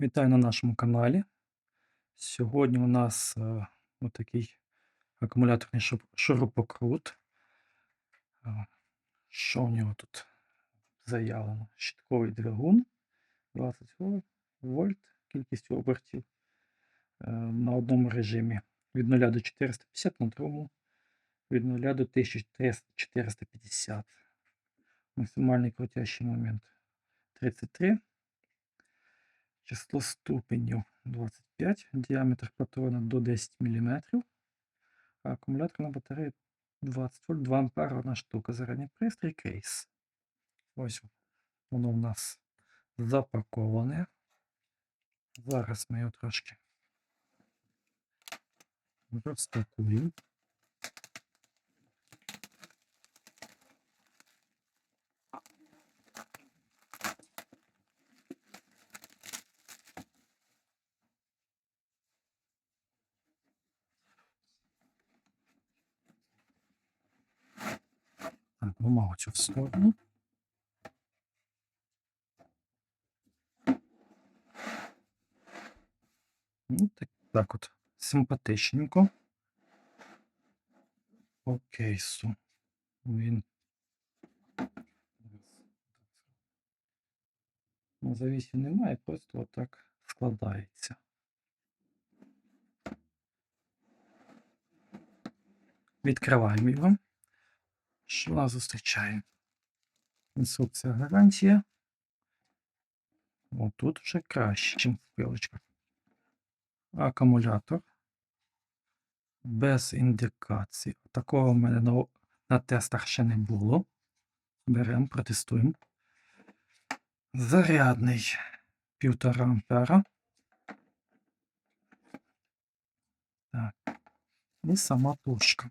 Вітаю на нашому каналі. Сьогодні у нас е, отакий акумуляторний шур- шурупокрут. Е, Що у нього тут заявлено? Щитковий двигун 20 вольт, кількість обертів е, на одному режимі від 0 до 450, на другому від 0 до 1450. Максимальний крутящий момент 33. Число ступенів 25, діаметр патрона до 10 мм, а акумуляторна батарея 20 вольт, 2 ампера одна штука. Зарядний пристрій кейс. Ось воно в нас запаковане. Зараз ми його трошки розпакуємо. Бумагу цю в сторону. Ну, так, так от, симпатичненько. По кейсу. Він. На завісі немає, просто отак складається. Відкриваємо його. Що нас зустрічає? Інструкція гарантія. О, тут вже краще, ніж в пилочках. Акумулятор. Без індикації. Такого в мене на, на тестах ще не було. Беремо, протестуємо. Зарядний 1,5 ампера. Так. І сама тушка.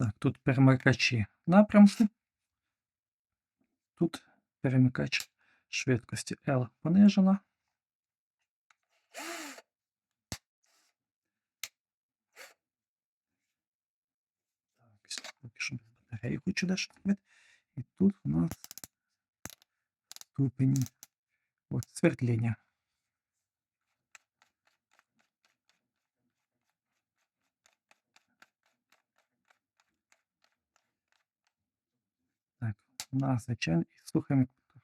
Так, тут перемикачі напрямку. Тут перемикач швидкості L понижена. Так, поки що хочу дещо. І тут у нас ступені. От свердління. Звичайно, і слухаємо. мотор.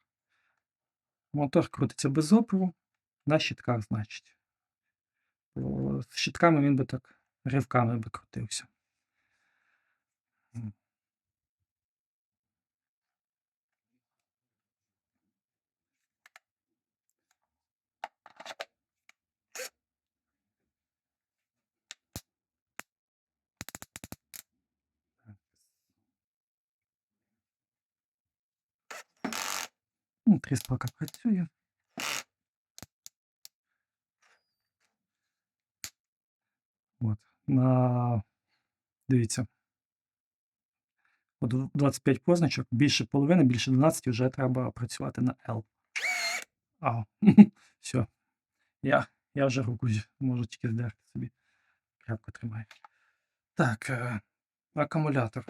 Мотор крутиться без опору, на щитках, значить. З щитками він би так ривками би крутився. Ну, тріспалка працює. От. На... Дивіться. От 25 позначок, більше половини, більше 12 вже треба працювати на L. А, все. Я, я вже руку можу тільки здерти собі. Крепко тримаю. Так, е, акумулятор.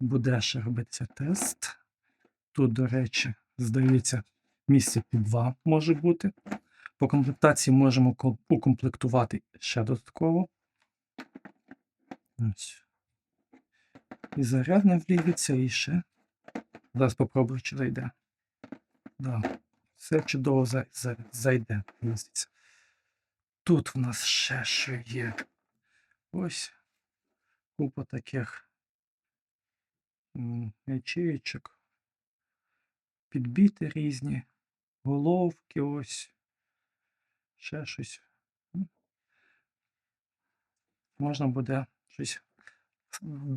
Буде ще робитися тест. Тут, до речі, здається, місце під 2 може бути. По комплектації можемо укомплектувати ще додатково. Ось. І зарядне вліється, і ще. Зараз попробую, чи зайде. Да. Все чудово зай- зай- зайде. міститься. Тут в нас ще що є. Ось купа таких м, ячеїчок. Підбіти різні, головки ось. Ще щось. Можна буде щось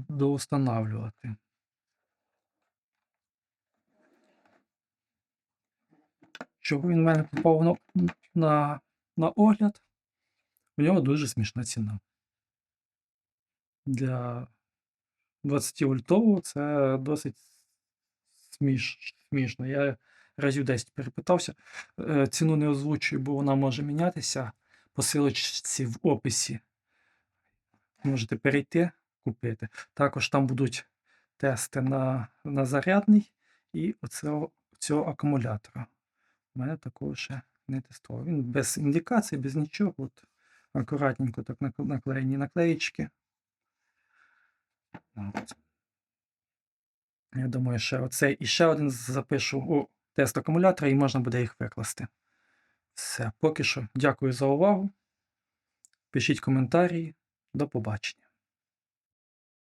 доустанавлювати. Чого він в мене попав на, на, на огляд? У нього дуже смішна ціна. Для 20 вольтового це досить сміш, смішно. Я разів 10 перепитався. Е, Ціну не озвучую, бо вона може мінятися. По силочці в описі можете перейти, купити. Також там будуть тести на, на зарядний і оцього, цього акумулятора. У мене такого ще не тестував. Він без індикацій, без нічого. От акуратненько так наклеєні наклеїчки. От. Я думаю, ще оцей і ще один запишу у тест акумулятора, і можна буде їх викласти. Все, поки що. Дякую за увагу. Пишіть коментарі. До побачення.